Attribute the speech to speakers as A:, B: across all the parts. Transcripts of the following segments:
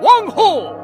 A: 왕호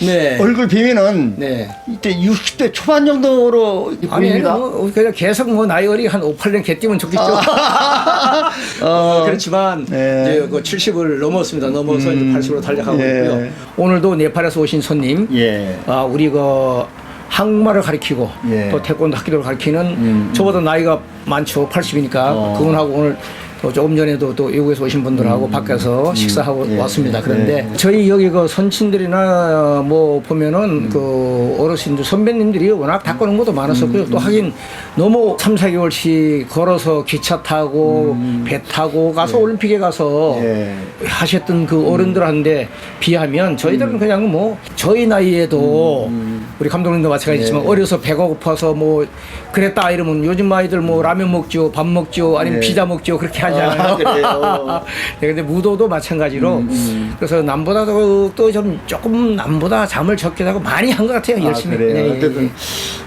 B: 네.
C: 얼굴 비면은
B: 네.
C: 이때 60대 초반 정도로
B: 아니,
C: 보입니다.
B: 뭐, 그냥 계속 뭐 나이 어리 한 5, 8년 개띠면 좋겠죠.
C: 어,
B: 그렇지만
C: 네.
B: 이제 그 70을 넘었습니다. 넘어서
C: 음,
B: 이제 80으로 달려가고
C: 예.
B: 있고요. 오늘도 네팔에서 오신 손님,
C: 예.
B: 아 우리 그 한국말을 가르치고
C: 예.
B: 또 태권도 학기도를 가르치는
C: 음.
B: 저보다 나이가 많죠. 80이니까
C: 어.
B: 그분하고 오늘 또 조금 전에도 또 외국에서 오신 분들하고 밖에서 식사하고
C: 예.
B: 왔습니다.
C: 예.
B: 그런데
C: 예.
B: 저희 여기 그 선친들이나 뭐 보면은
C: 음.
B: 그 어르신들 선배님들이 워낙 다 거는 것도 많았었고요. 또 하긴 너무 3, 4개월씩 걸어서 기차 타고 배 타고 가서 올림픽에 가서
C: 음. 예.
B: 하셨던 그 어른들한테 비하면 저희들은 그냥 뭐 저희 나이에도 우리 감독님도 마찬가지지만
C: 예.
B: 어려서 배가 고파서 뭐 그랬다 이러면 요즘 아이들 뭐 라면 먹죠 밥 먹죠 아니면
C: 예.
B: 피자 먹죠 그렇게 하잖 아,
C: 그래요?
B: 네, 근데 무도도 마찬가지로 그래서 남보다도 또 좀 조금 남보다 잠을 적게 자고 많이 한 것 같아요 열심히.
C: 아, 그래요.
B: 네,
C: 어쨌든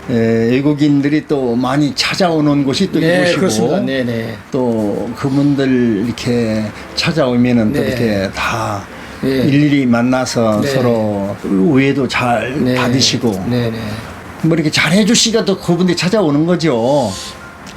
C: 예, 외국인들이 또 많이 찾아오는 곳이 또
B: 네,
C: 이곳이고
B: 그렇습니다. 네, 네.
C: 또 그분들 이렇게 찾아오면은 또
B: 네.
C: 이렇게 다
B: 네.
C: 일일이 만나서
B: 네.
C: 서로 우애도 잘
B: 네.
C: 받으시고
B: 네, 네.
C: 뭐 이렇게 잘 해주시니까 또 그분들이 찾아오는 거죠.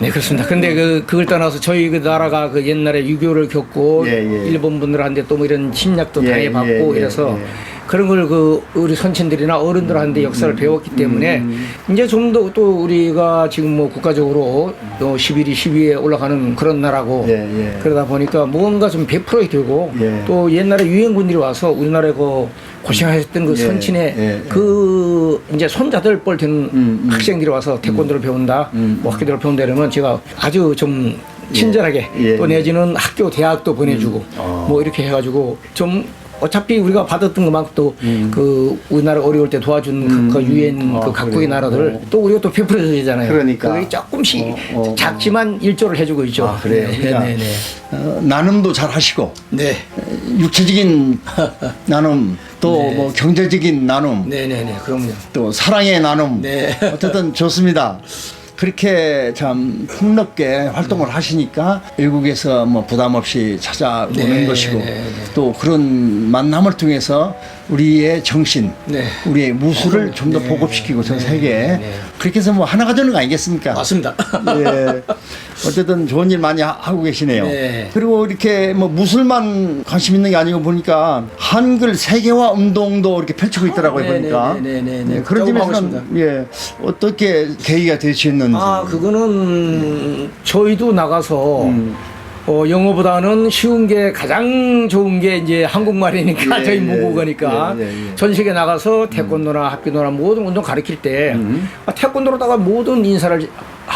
B: 네 그렇습니다. 근데 그 그걸 떠나서 저희 그 나라가 그 옛날에 유교를 겪고
C: 예, 예.
B: 일본 분들한테 또 뭐 이런 침략도
C: 예,
B: 당해받고
C: 예, 예,
B: 이래서
C: 예.
B: 그런 걸 그 우리 선친들이나 어른들한테 역사를 배웠기 때문에 이제 좀 더 또 우리가 지금 뭐 국가적으로 또 11위, 12위에 올라가는 그런 나라고
C: 예, 예.
B: 그러다 보니까 뭔가 좀 베풀어야 되고
C: 예.
B: 또 옛날에 유엔군들이 와서 우리나라에 그 고생하셨던 그
C: 예,
B: 선친의
C: 예, 예.
B: 그 이제 손자들 뻘 되는
C: 음, 음.
B: 학생들이 와서 태권도를 배운다,
C: 음,
B: 뭐 학교들을 배운다 이러면 제가 아주 좀 친절하게
C: 예,
B: 또
C: 예.
B: 내지는 학교, 대학도 보내주고
C: 어.
B: 뭐 이렇게 해가지고 좀 어차피 우리가 받았던 것만큼 또그 우리나라 어려울 때 도와준 그- 그 유엔
C: 음. 아,
B: 그 각국의? 나라들
C: 어.
B: 또 우리가 또 베풀어줘야 되잖아요.
C: 그러니까.
B: 그게 조금씩
C: 어, 어,
B: 작지만 일조를 해주고 있죠.
C: 아, 그래요.
B: 네,
C: 그러니까
B: 네, 네.
C: 어, 나눔도 잘 하시고
B: 네.
C: 육체적인 나눔 또
B: 네.
C: 뭐 경제적인 나눔
B: 네, 네, 네. 그럼요.
C: 또 사랑의 나눔
B: 네.
C: 어쨌든 좋습니다. 그렇게 참 폭넓게 활동을 하시니까 외국에서 뭐 부담 없이 찾아오는
B: 네,
C: 것이고
B: 네, 네.
C: 또 그런 만남을 통해서 우리의 정신,
B: 네.
C: 우리의 무술을 좀더
B: 네,
C: 보급시키고 전
B: 네,
C: 세계에
B: 네.
C: 그렇게 해서 뭐 하나가 되는 거 아니겠습니까?
B: 맞습니다.
C: 예. 어쨌든 좋은 일 많이 하- 하고 계시네요.
B: 네.
C: 그리고 이렇게 뭐 무술만 관심 있는 게 아니고 보니까 한글 세계화 운동도 이렇게 펼치고 있더라고요
B: 네,
C: 보니까.
B: 네, 네, 네, 네.
C: 예, 그런 점에서는 예 어떻게 계기가 되셨는지.
B: 아, 그거는 저희도 나가서
C: 음.
B: 어, 영어보다는 쉬운 게 가장 좋은 게 이제 한국말이니까
C: 예,
B: 저희
C: 예,
B: 모국어니까
C: 예, 예, 예.
B: 전 세계 나가서 태권도나 합기도나 모든 운동 가르칠 때
C: 음.
B: 아, 태권도로다가 모든 인사를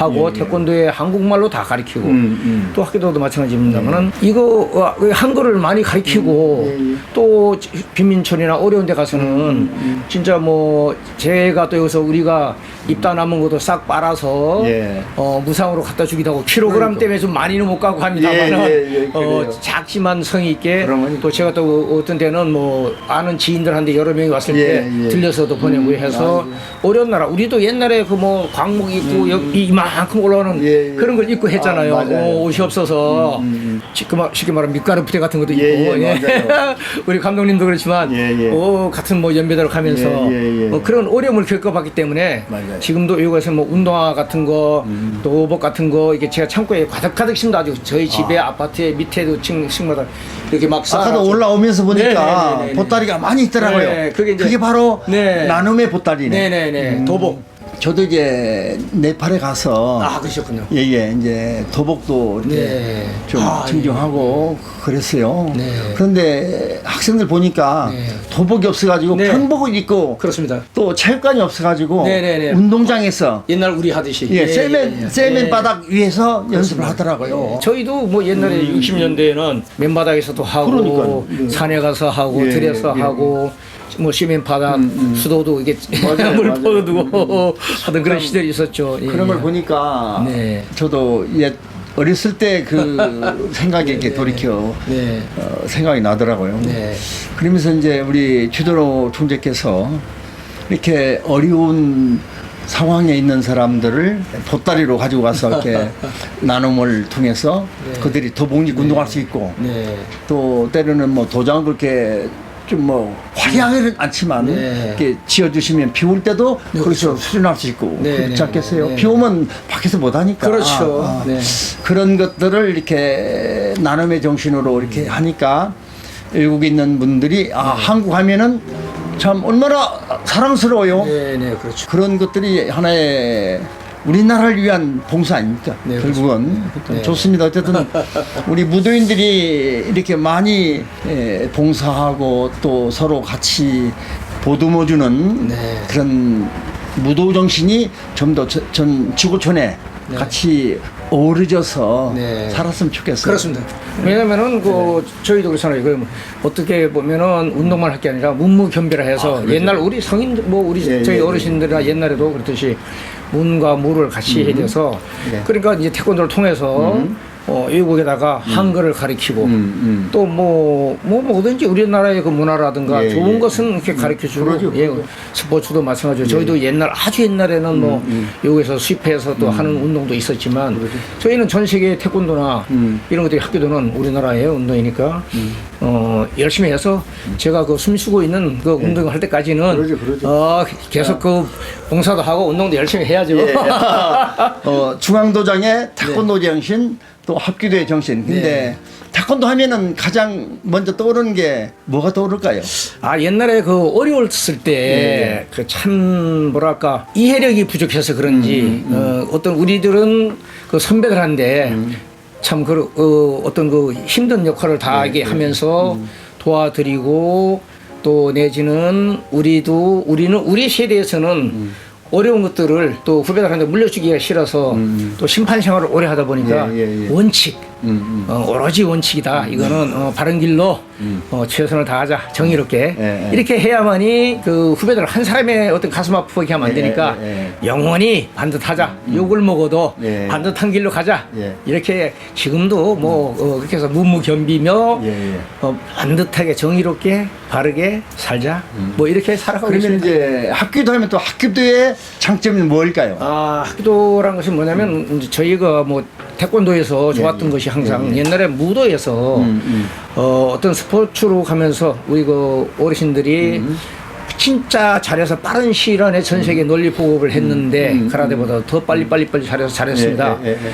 B: 하고 태권도에 한국말로 다 가르치고
C: 음, 음.
B: 또 학교도도 마찬가지입니다만은 이거 어, 그 한글을 많이 가르치고
C: 예, 예.
B: 또 빈민촌이나 어려운 데 가서는
C: 음,
B: 진짜 뭐 제가 또 여기서 우리가 입다 남은 것도 싹 빨아서
C: 예.
B: 어, 무상으로 갖다 주기도 하고 킬로그램 때문에 좀 많이는 못 가고 합니다만은
C: 예, 예, 예.
B: 어, 작지만 성의 있게
C: 그러면-
B: 또 제가 또 어떤 데는 뭐 아는 지인들한테 여러 명이 왔을
C: 예,
B: 때
C: 예.
B: 들려서도 보내고 해서 어려운 나라 우리도 옛날에 그 뭐 광목 있고 여기 이만큼 올라오는
C: 음. 예, 예.
B: 그런 걸 입고 했잖아요.
C: 아.
B: 어, 옷이 없어서
C: 음,
B: 쉽게, 말, 쉽게 말하면 밑가루 부대 같은 것도 있고
C: 예, 예, 맞아요.
B: 우리 감독님도 그렇지만
C: 예, 예.
B: 어, 같은 뭐 연배들 가면서
C: 예, 예, 예.
B: 뭐 그런 어려움을 겪어봤기 때문에
C: 맞아요.
B: 지금도 외국에서 뭐 운동화 같은 거,
C: 음.
B: 또 오복 같은 거 이게 제가 창고에 가득가득 심도 아주 저희 집에 아. 파트에 밑에도 층 층마다 이렇게 막
C: 아까도
B: 쌓아가지고
C: 올라오면서 보니까
B: 네, 네, 네, 네.
C: 보따리가 많이 있더라고요.
B: 네, 그게 이제-
C: 바로
B: 네.
C: 나눔의 보따리네.
B: 네네네 도복
C: 저도 이제 네팔에 가서
B: 아, 그러셨군요.
C: 예예 이제 도복도 이렇게
B: 네.
C: 좀
B: 아,
C: 증정하고 그랬어요.
B: 네.
C: 그런데 학생들 보니까
B: 네.
C: 도복이 없어가지고
B: 네.
C: 평복을 입고
B: 그렇습니다.
C: 또 체육관이 없어가지고
B: 네 네 네.
C: 운동장에서
B: 옛날 우리 하듯이.
C: 예,
B: 예,
C: 세멘
B: 예, 예.
C: 세멘
B: 예.
C: 바닥 위에서 연습을 하더라고요.
B: 저희도 뭐 옛날에 60년대에는 맨바닥에서도 하고
C: 그러니까요. 네.
B: 산에 가서 하고
C: 예,
B: 들에서
C: 예, 예.
B: 하고 뭐 시멘 바닥 수도도 이게
C: 맞아요,
B: 물
C: 맞아요.
B: 퍼두고 하던 그런 시절이 있었죠. 예.
C: 그런 걸 보니까
B: 네.
C: 저도 옛 어렸을 때 그 생각이 이렇게 돌이켜
B: 네.
C: 어, 생각이 나더라고요.
B: 네.
C: 그러면서 이제 우리 주도로 총재께서 이렇게 어려운 상황에 있는 사람들을 보따리로 가지고 가서 이렇게 나눔을 통해서
B: 네.
C: 그들이 도봉지 운동할 수 있고
B: 네.
C: 또 때로는 뭐 도장 그렇게 좀 뭐 화려하지는 않지만
B: 네.
C: 이렇게 지어주시면 비 올 때도
B: 네,
C: 거기서 수련할 수 있고
B: 네,
C: 그렇지
B: 네,
C: 않겠어요?
B: 네.
C: 비 오면 밖에서 못 하니까
B: 그렇죠. 네.
C: 그런 것들을 이렇게 나눔의 정신으로
B: 음.
C: 이렇게 하니까 외국에 있는 분들이 아 한국 하면은 참 얼마나 사랑스러워요.
B: 네, 네, 그렇죠.
C: 그런 것들이 하나의 우리나라를 위한 봉사 아닙니까?
B: 네,
C: 결국은
B: 네.
C: 좋습니다. 어쨌든 우리 무도인들이 이렇게 많이 예, 봉사하고 또 서로 같이 보듬어주는
B: 네.
C: 그런 무도 정신이 좀 더 전 지구촌에
B: 네.
C: 같이 어우러져서
B: 네.
C: 살았으면 좋겠어요.
B: 그렇습니다. 왜냐면은 그 저희도 그렇잖아요. 그 어떻게 보면은 운동만 할 게 아니라 문무견비라 해서 옛날 우리 성인 뭐 우리
C: 예,
B: 저희
C: 예,
B: 어르신들이나 옛날에도 그렇듯이 문과 무를 같이 해야 돼서
C: 네.
B: 그러니까 이제 태권도를 통해서 어, 외국에다가 한글을 가리키고
C: 음, 음.
B: 또 뭐, 뭐, 뭐든지 우리나라의 그 문화라든가
C: 예,
B: 좋은
C: 예.
B: 것은 이렇게 가르쳐 주고,
C: 그러죠,
B: 예,
C: 그러죠.
B: 스포츠도 마찬가지로 저희도 옛날, 아주 옛날에는 뭐,
C: 음,
B: 여기서 수입해서 또 하는 운동도 있었지만, 저희는 전 세계 태권도나
C: 음.
B: 이런 것들이 학교도는 우리나라의 운동이니까, 어, 열심히 해서 제가 그 숨 쉬고 있는 그 운동을 할 때까지는,
C: 네. 그러죠, 그러죠.
B: 어, 계속 그 봉사도 하고 운동도 열심히 해야죠.
C: 예. 어, 중앙도장의 태권도 정신 또 합기도의 정신. 근데
B: 네.
C: 태권도 하면은 가장 먼저 떠오르는 게 뭐가 떠오를까요?
B: 아 옛날에 그 어려웠을
C: 예,
B: 때그 참 뭐랄까 이해력이 부족해서 그런지
C: 음,
B: 어, 어떤 우리들은 그 선배들한테
C: 음.
B: 참그 어, 어떤 그 힘든 역할을 다
C: 네,
B: 하게 하면서 도와드리고 또 내지는 우리도 우리는 우리 세대에서는
C: 음.
B: 어려운 것들을 또 후배들한테 물려주기가 싫어서 또 심판 생활을 오래 하다 보니까
C: 음, 예, 예, 예.
B: 원칙
C: 음,
B: 어, 오로지 원칙이다. 이거는 어, 바른 길로 어, 최선을 다하자. 정의롭게
C: 음. 예, 예.
B: 이렇게 해야만이 그 후배들 한 사람의 어떤 가슴 아프게 하면 안
C: 예,
B: 되니까
C: 예, 예.
B: 영원히 반듯하자. 욕을 먹어도
C: 예.
B: 반듯한 길로 가자.
C: 예.
B: 이렇게 지금도 뭐 어, 그렇게 해서 문무견비며
C: 예, 예.
B: 어, 반듯하게 정의롭게 바르게 살자. 뭐 이렇게 살아가고
C: 그러면
B: 있습니다.
C: 이제 학기도 하면 또 학기도의 장점이 뭘까요?
B: 아, 학교도라는 것이 뭐냐면
C: 음.
B: 이제 저희가 뭐 태권도에서 좋았던 것이 항상 옛날에 무도에서
C: 예, 음.
B: 어, 어떤 스포츠로 가면서 우리 그 어르신들이
C: 음.
B: 진짜 잘해서 빠른 시일 안에 전 세계 널리 보급을 했는데 가라데보다 더 빨리 빨리 빨리 잘해서 잘했습니다.
C: 음. 예, 예, 예.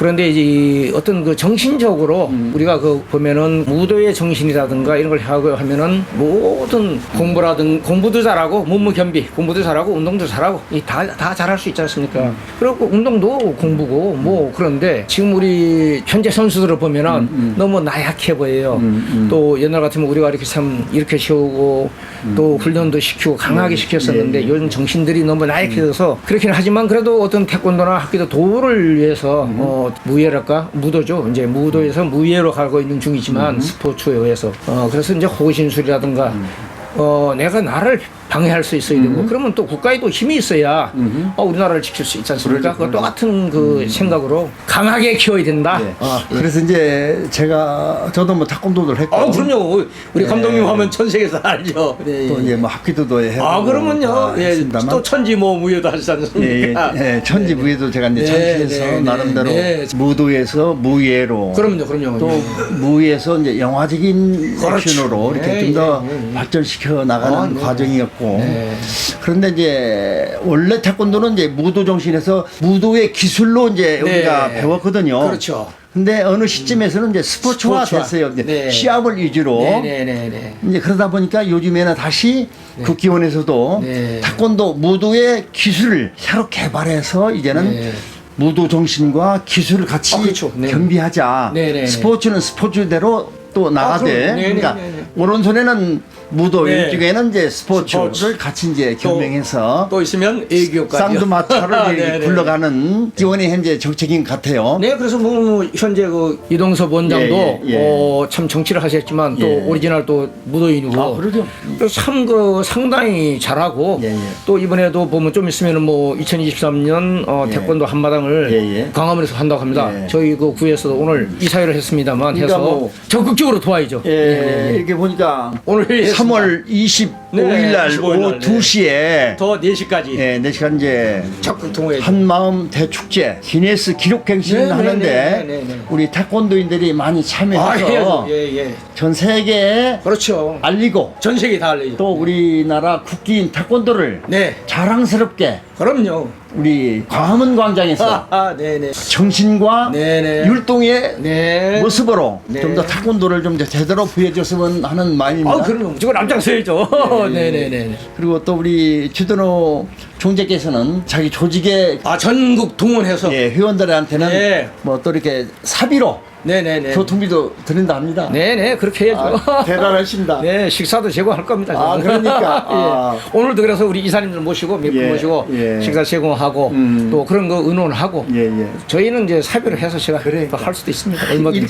B: 그런데 이제 어떤 그 정신적으로
C: 음.
B: 우리가 그 보면은 무도의 정신이라든가 이런 걸 하고 하면은 모든 공부라든 공부도 잘하고 문무견비 공부도 잘하고 운동도 잘하고 다다 잘할 수 있지 않습니까?
C: 음.
B: 그리고 운동도 공부고 뭐 그런데 지금 우리 현재 선수들을 보면은 너무 나약해 보여요.
C: 음,
B: 또 옛날 같으면 우리가 이렇게 참 이렇게 세우고 또 훈련도 시키고 강하게 시켰었는데
C: 예, 예.
B: 요즘 정신들이 너무 나약해져서 그렇긴 하지만 그래도 어떤 태권도나 학기도 도를 위해서 어, 무예랄까 무도죠. 이제 무도에서 무예로 가고 있는 중이지만 스포츠에 의해서. 어, 그래서 이제 호신술이라든가 어, 내가 나를 방해할 수 있어야 되고 그러면 또 국가에도 힘이 있어야 어, 우리나라를 지킬 수 있지 않습니까? 그 똑같은 그 생각으로 강하게 키워야 된다.
C: 예.
B: 어,
C: 그래서 이제 제가 저도 뭐 태권도를 했고
B: 아, 그럼요. 우리
C: 예.
B: 감독님 하면 전 세계에서 알죠. 네,
C: 또 이제 뭐 학기도도 해고
B: 아, 그러면요.
C: 다
B: 예, 또 천지 뭐 무예도 하시지
C: 예,
B: 않습니까?
C: 예, 예, 천지 무예도 제가 이제
B: 네,
C: 천지에서
B: 네, 네,
C: 나름대로
B: 네.
C: 무도에서 무예로
B: 그럼요, 그럼요.
C: 또 무에서 이제 영화적인
B: 그렇죠.
C: 액션으로 이렇게
B: 예,
C: 좀 더
B: 예, 예, 예.
C: 발전시켜 나가는
B: 아, 네,
C: 과정이었고
B: 네.
C: 그런데 이제 원래 태권도는 이제 무도 정신에서 무도의 기술로 이제
B: 네.
C: 우리가 배웠거든요.
B: 그렇죠.
C: 근데 어느 시점에서는 이제 스포츠화
B: 스포츠화.
C: 됐어요. 이제
B: 네.
C: 시합을 위주로.
B: 네 네네네.
C: 이제 그러다 보니까 요즘에는 다시 국기원에서도
B: 네.
C: 태권도 무도의 기술을 새로 개발해서 이제는
B: 네.
C: 무도 정신과 기술을 같이
B: 아, 그렇죠. 네.
C: 겸비하자.
B: 네, 네, 네.
C: 스포츠는 스포츠대로 또 나가되.
B: 그럼. 네, 네,
C: 그러니까
B: 네, 네.
C: 오른손에는 무도,
B: 네.
C: 왼쪽에는 이제 스포츠를
B: 스포츠.
C: 같이 이제 겸행해서
B: 또 있으면 애교까지.
C: 쌍두마차를 이렇게
B: 네, 네.
C: 굴러가는 기원이 현재 정책인 것 같아요.
B: 네, 그래서 뭐 현재 그 이동섭 원장도
C: 예, 예, 예.
B: 어, 참 정치를 하셨지만 또
C: 예.
B: 오리지널 또 무도인이고
C: 아, 그러죠.
B: 참그 상당히 잘하고
C: 예, 예.
B: 또 이번에도 보면 좀 있으면은 뭐 2023년 어,
C: 예.
B: 태권도 한마당을
C: 예, 예.
B: 광화문에서 한다고 합니다.
C: 예.
B: 저희 그 구에서도 오늘 이사회를 했습니다만
C: 그러니까
B: 해서
C: 뭐-
B: 적극적으로 도와야죠.
C: 예, 이렇게 보니까
B: 오늘
C: 3월 25일 날
B: 네, 25일
C: 오후
B: 날, 네.
C: 2시에
B: 더 4시까지
C: 예, 4시간 이제
B: 적극 통해
C: 한마음 대축제 기네스 기록 갱신을
B: 네, 네,
C: 하는데
B: 네, 네, 네.
C: 우리 태권도인들이 많이
B: 아,
C: 참여해서
B: 해야죠. 예, 예.
C: 전 세계에
B: 그렇죠.
C: 알리고
B: 전 세계 다 알려요.
C: 또 우리나라 국기인 태권도를
B: 네.
C: 자랑스럽게
B: 그럼요.
C: 우리 광화문 광장에서
B: 아, 네, 네.
C: 정신과
B: 네, 네.
C: 율동의
B: 네.
C: 모습으로
B: 네.
C: 좀 더 태권도를 좀 더 제대로 보여줬으면 하는 마음입니다.
B: 아, 그럼요. 무조건 앞장서야죠. 네, 네, 네.
C: 그리고 또 우리 주든호 총재께서는 자기 조직의
B: 아, 전국 동원해서
C: 예, 회원들한테는
B: 네.
C: 뭐 또 이렇게 사비로
B: 네, 네, 네.
C: 교통비도 드린다 합니다.
B: 네, 네. 그렇게 해야죠.
C: 아, 대단하십니다.
B: 네, 식사도 제공할 겁니다.
C: 아,
B: 저는.
C: 그러니까.
B: 예.
C: 아.
B: 오늘도 그래서 우리 이사님들 모시고 몇분
C: 예,
B: 모시고
C: 예.
B: 식사 제공하고
C: 음.
B: 또 그런 거 의논하고
C: 예, 예.
B: 저희는 이제 사비를 해서 제가
C: 그러니까.
B: 할 수도 있습니다. 얼마든지.